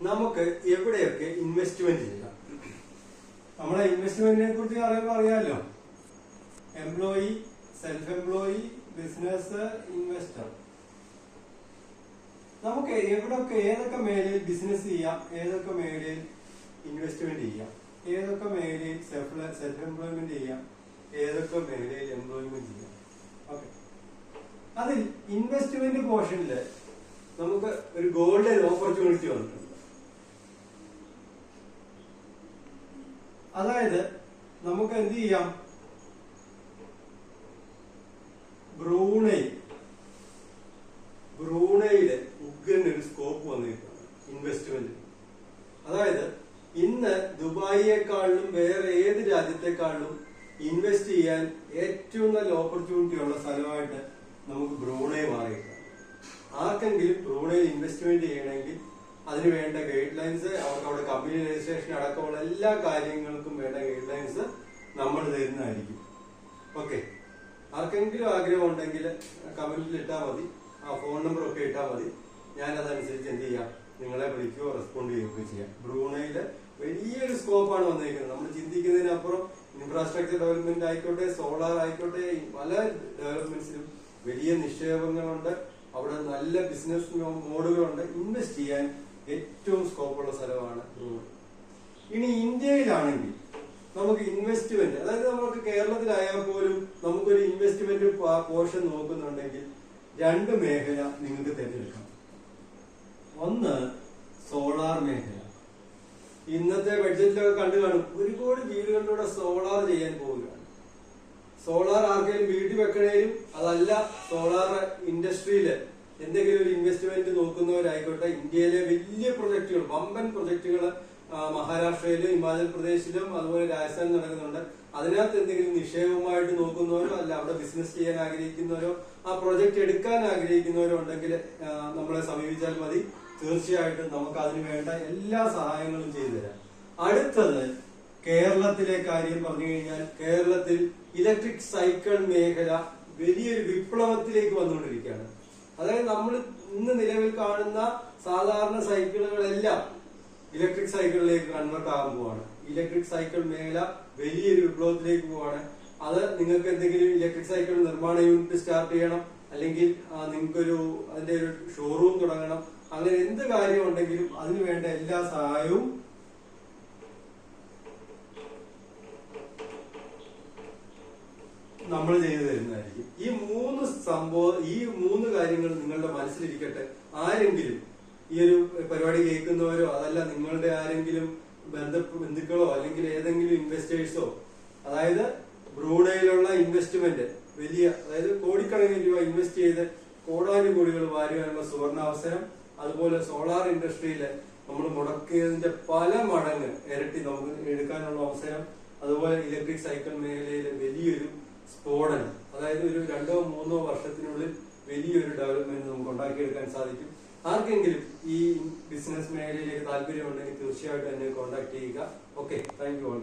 നമുക്ക് എവിടെയൊക്കെ ഇൻവെസ്റ്റ്മെന്റ് ചെയ്യാം? നമ്മളെ ഇൻവെസ്റ്റ്മെന്റിനെ കുറിച്ച് അറിയുമ്പോൾ അറിയാമല്ലോ employee self employee business investor നമുക്ക് എവിടെയൊക്കെ ഏതൊക്കെ മേഖലയിൽ ബിസിനസ് ചെയ്യാം ഏതൊക്കെ മേഖലയിൽ ഇൻവെസ്റ്റ്മെന്റ് ചെയ്യാം ഏതൊക്കെ മേഖലയിൽ സെൽഫ് സെൽഫ് എംപ്ലോയ്മെന്റ് ചെയ്യാം ഏതൊക്കെ മേഖലയിൽ എംപ്ലോയ്മെന്റ് ചെയ്യാം. ഓക്കെ അതിൽ ഇൻവെസ്റ്റ്മെന്റ് പോർഷനിൽ നമുക്ക് ഒരു ഗോൾഡൻ ഓപ്പർച്യൂണിറ്റി വന്നിട്ടുണ്ട്. അതായത് നമുക്ക് എന്ത് ചെയ്യാം? ബ്രൂണൈ ബ്രൂണയിൽ ഉഗ്രൻ ഒരു സ്കോപ്പ് വന്നിരിക്കുകയാണ് ഇൻവെസ്റ്റ്മെന്റ് അതായത് ഇന്ന് ദുബായിയെക്കാളിലും വേറെ ഏത് രാജ്യത്തെക്കാളിലും ഇൻവെസ്റ്റ് ചെയ്യാൻ ഏറ്റവും നല്ല ഓപ്പർച്യൂണിറ്റി ഉള്ള സ്ഥലമായിട്ട് നമുക്ക് ബ്രൂണൈ മാറിയിട്ടുണ്ട് ആർക്കെങ്കിലും ബ്രൂണയിൽ ഇൻവെസ്റ്റ്മെന്റ് ചെയ്യണമെങ്കിൽ അതിന് വേണ്ട ഗൈഡ് ലൈൻസ് അവർക്ക് അവിടെ കമ്പനി രജിസ്ട്രേഷൻ അടക്കമുള്ള എല്ലാ കാര്യങ്ങൾക്കും വേണ്ട ഗൈഡ് ലൈൻസ് നമ്മൾ തരുന്നതായിരിക്കും. ഓക്കെ ആർക്കെങ്കിലും ആഗ്രഹം ഉണ്ടെങ്കിൽ കമന്റിൽ ഇട്ടാൽ മതി. ആ ഫോൺ നമ്പർ ഒക്കെ ഇട്ടാൽ മതി. ഞാൻ അതനുസരിച്ച് എന്ത് ചെയ്യാം? നിങ്ങളെ വിളിക്കുകയോ റെസ്പോണ്ട് ചെയ്യുകയോ ചെയ്യാം. ബ്രൂണയിൽ വലിയൊരു സ്കോപ്പാണ് വന്നിരിക്കുന്നത്. നമ്മൾ ചിന്തിക്കുന്നതിനപ്പുറം ഇൻഫ്രാസ്ട്രക്ചർ ഡെവലപ്മെന്റ് ആയിക്കോട്ടെ സോളാർ ആയിക്കോട്ടെ പല ഡെവലപ്മെന്റ്സിലും വലിയ നിക്ഷേപങ്ങളുണ്ട്. അവിടെ നല്ല ബിസിനസ് മോഡുകളുണ്ട് ഇൻവെസ്റ്റ് ചെയ്യാൻ ഏറ്റവും സ്കോപ്പുള്ള സ്ഥലമാണ് ഇനി ഇന്ത്യയിലാണെങ്കിൽ നമുക്ക് ഇൻവെസ്റ്റ്മെന്റ് അതായത് നമുക്ക് കേരളത്തിലായാൽ പോലും നമുക്കൊരു ഇൻവെസ്റ്റ്മെന്റ് പോർഷൻ നോക്കുന്നുണ്ടെങ്കിൽ രണ്ട് മേഖല നിങ്ങൾക്ക് തിരഞ്ഞെടുക്കാം. ഒന്ന് സോളാർ മേഖല. ഇന്നത്തെ ബഡ്ജറ്റിലൊക്കെ കണ്ടു കാണും. ഒരുപാട് വീടുകളിലൂടെ സോളാർ ചെയ്യാൻ പോവുകയാണ്. സോളാർ ആർക്കെങ്കിലും വീട്ടിൽ വെക്കണേലും അതല്ല സോളാർ ഇൻഡസ്ട്രിയിൽ എന്തെങ്കിലും ഒരു ഇൻവെസ്റ്റ്മെന്റ് നോക്കുന്നവരായിക്കോട്ടെ ഇന്ത്യയിലെ വലിയ പ്രൊജക്ടുകൾ വമ്പൻ പ്രൊജക്ടുകൾ മഹാരാഷ്ട്രയിലും ഹിമാചൽ പ്രദേശിലും അതുപോലെ രാജസ്ഥാനിൽ നടക്കുന്നുണ്ട്. അതിനകത്ത് എന്തെങ്കിലും നിക്ഷേപമായിട്ട് നോക്കുന്നവരോ അല്ല അവിടെ ബിസിനസ് ചെയ്യാൻ ആഗ്രഹിക്കുന്നവരോ ആ പ്രൊജക്ട് എടുക്കാൻ ആഗ്രഹിക്കുന്നവരോ ഉണ്ടെങ്കിൽ നമ്മളെ സമീപിച്ചാൽ മതി. തീർച്ചയായിട്ടും നമുക്ക് അതിന് വേണ്ട എല്ലാ സഹായങ്ങളും ചെയ്തു തരാം. അടുത്തത് കേരളത്തിലെ കാര്യം പറഞ്ഞു കഴിഞ്ഞാൽ കേരളത്തിൽ ഇലക്ട്രിക് സൈക്കിൾ മേഖല വലിയൊരു വിപ്ലവത്തിലേക്ക് വന്നുകൊണ്ടിരിക്കുകയാണ്. അതായത് നമ്മൾ ഇന്ന് നിലവിൽ കാണുന്ന സാധാരണ സൈക്കിളുകളെല്ലാം ഇലക്ട്രിക് സൈക്കിളിലേക്ക് കൺവേർട്ട് ആകാൻ പോവാണ്. ഇലക്ട്രിക് സൈക്കിൾ മേഖല വലിയൊരു വിപ്ലവത്തിലേക്ക് പോവാണ്. അത് നിങ്ങൾക്ക് എന്തെങ്കിലും ഇലക്ട്രിക് സൈക്കിൾ നിർമ്മാണ യൂണിറ്റ് സ്റ്റാർട്ട് ചെയ്യണം അല്ലെങ്കിൽ നിങ്ങൾക്കൊരു അതിന്റെ ഒരു ഷോറൂം തുടങ്ങണം അങ്ങനെ എന്ത് കാര്യം ഉണ്ടെങ്കിലും അതിന് വേണ്ട എല്ലാ സഹായവും നമ്മൾ ചെയ്തു തരുന്നതായിരിക്കും. ഈ സംഭവം ഈ മൂന്ന് കാര്യങ്ങൾ നിങ്ങളുടെ മനസ്സിലിരിക്കട്ടെ. ആരെങ്കിലും ഈ ഒരു പരിപാടി കേൾക്കുന്നവരോ അതല്ല നിങ്ങളുടെ ആരെങ്കിലും ബന്ധ ബന്ധുക്കളോ അല്ലെങ്കിൽ ഏതെങ്കിലും ഇൻവെസ്റ്റേഴ്സോ അതായത് ബ്രൂണയിലുള്ള ഇൻവെസ്റ്റ്മെന്റ് വലിയ അതായത് കോടിക്കണക്കിന് രൂപ ഇൻവെസ്റ്റ് ചെയ്ത് കോടാനും കോടികൾ വാരുവാനുള്ള സുവർണാവസരം അതുപോലെ സോളാർ ഇൻഡസ്ട്രിയിൽ നമ്മൾ മുടക്കിയതിന്റെ പല മടങ്ങ് ഇരട്ടി നമുക്ക് എടുക്കാനുള്ള അവസരം അതുപോലെ ഇലക്ട്രിക് സൈക്കിൾ മേഖലയിലെ വലിയൊരു സ്ഫോടനം അതായത് ഒരു രണ്ടോ മൂന്നോ വർഷത്തിനുള്ളിൽ വലിയൊരു ഡെവലപ്മെന്റ് നമുക്ക് ഉണ്ടാക്കിയെടുക്കാൻ സാധിക്കും. ആർക്കെങ്കിലും ഈ ബിസിനസ് മേഖലയിലേക്ക് താല്പര്യമുണ്ടെങ്കിൽ തീർച്ചയായിട്ടും എന്നെ കോൺടാക്ട് ചെയ്യുക. Okay thank you all